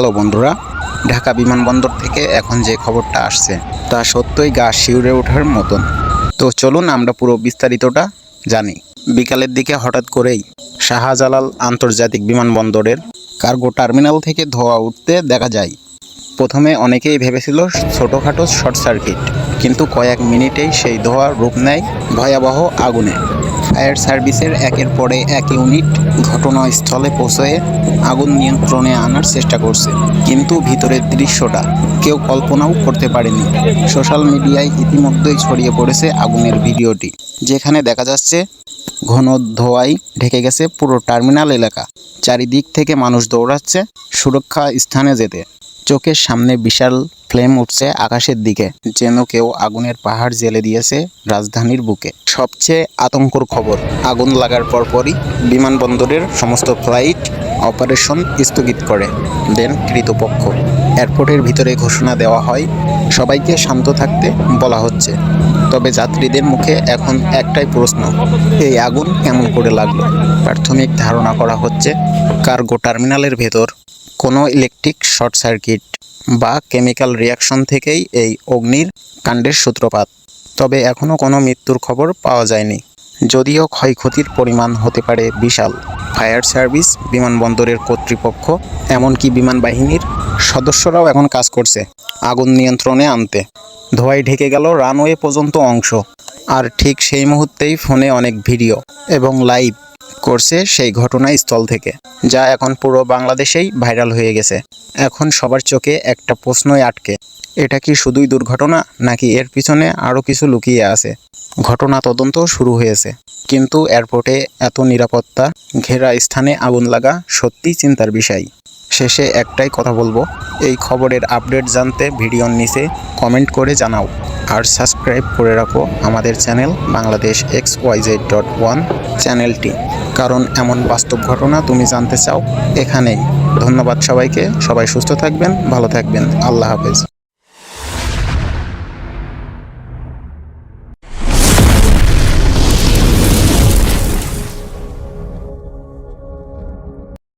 Hello বন্ধুরা, ঢাকা বিমানবন্দর থেকে এখন যে খবরটা আসছে, তা সত্যই গা শিউরে ওঠার মতন। তো চলুন আমরা পুরো বিস্তারিতটা জানি। বিকালের দিকে হঠাৎ করেই শাহজালাল আন্তর্জাতিক বিমানবন্দরের কার্গো টার্মিনাল থেকে ধোঁয়া উঠতে দেখা যায়। প্রথমে অনেকেই ভেবেছিল ছোটোখাটো শর্ট সার্কিট, কিন্তু কয়েক মিনিটেই সেই ধোঁয়া রূপ নেয় ভয়াবহ আগুনে। ফায়ার সার্ভিসের একের পরে এক ইউনিট ঘটনাস্থলে পৌঁছে আগুন নিয়ন্ত্রণে আনার চেষ্টা করছে। কিন্তু ভিতরের দৃশ্যটা কেউ কল্পনাও করতে পারেনি। সোশ্যাল মিডিয়ায় ইতিমধ্যেই ছড়িয়ে পড়েছে আগুনের ভিডিওটি, যেখানে দেখা যাচ্ছে ঘন ধোঁয়ায় ঢেকে গেছে পুরো টার্মিনাল এলাকা। চারিদিক থেকে মানুষ দৌড়াচ্ছে সুরক্ষা স্থানে যেতে। চোখের সামনে বিশাল ফ্লেম উঠছে আকাশের দিকে, যেন কেউ আগুনের পাহাড় জেলে দিয়েছে রাজধানীর বুকে। সবচেয়ে আতঙ্কর খবর, আগুন লাগার পরপরই বিমানবন্দরের সমস্ত ফ্লাইট অপারেশন স্থগিত করে দেন কৃতপক্ষ। এয়ারপোর্টের ভিতরে ঘোষণা দেওয়া হয়, সবাইকে শান্ত থাকতে বলা হচ্ছে। তবে যাত্রীদের মুখে এখন একটাই প্রশ্ন, এই আগুন কেমন করে লাগল? প্রাথমিক ধারণা করা হচ্ছে, কার্গো টার্মিনালের ভেতর কোনো ইলেকট্রিক শর্ট সার্কিট বা কেমিক্যাল রিয়াকশন থেকেই এই অগ্নির কাণ্ডের সূত্রপাত। তবে এখনও কোনো মৃত্যুর খবর পাওয়া যায়নি। যদিও ক্ষয়ক্ষতির পরিমাণ হতে পারে বিশাল। ফায়ার সার্ভিস, বিমানবন্দরের কর্তৃপক্ষ, এমনকি বিমান বাহিনীর সদস্যরাও এখন কাজ করছে আগুন নিয়ন্ত্রণে আনতে। ধোঁয়ায় ঢেকে গেল রানওয়ে পর্যন্ত অংশ। আর ঠিক সেই মুহূর্তেই ফোনে অনেক ভিডিও এবং লাইভ করছে সেই ঘটনাস্থল থেকে, যা এখন পুরো বাংলাদেশেই ভাইরাল হয়ে গেছে। এখন সবার চোখে একটা প্রশ্নই আটকে, এটা কি শুধুই দুর্ঘটনা, নাকি এর পিছনে আরও কিছু লুকিয়ে আছে? ঘটনা তদন্ত শুরু হয়েছে, কিন্তু এয়ারপোর্টে এত নিরাপত্তা, ঘেরা স্থানে আগুন লাগা সত্যি চিন্তার বিষয়। শেষে একটাই কথা বলব, এই খবরের আপডেট জানতে ভিডিওর নিচে কমেন্ট করে জানাও। আর সাবস্ক্রাইব করে রাখো আমাদের channel Bangladesh X YZ dot one চ্যানেলটি। কারণ এমন বাস্তব ঘটনা তুমি জানতে চাও এখানেই। ধন্যবাদ সবাইকে। সবাই সুস্থ থাকবেন, ভালো থাকবেন। আল্লাহ হাফেজ।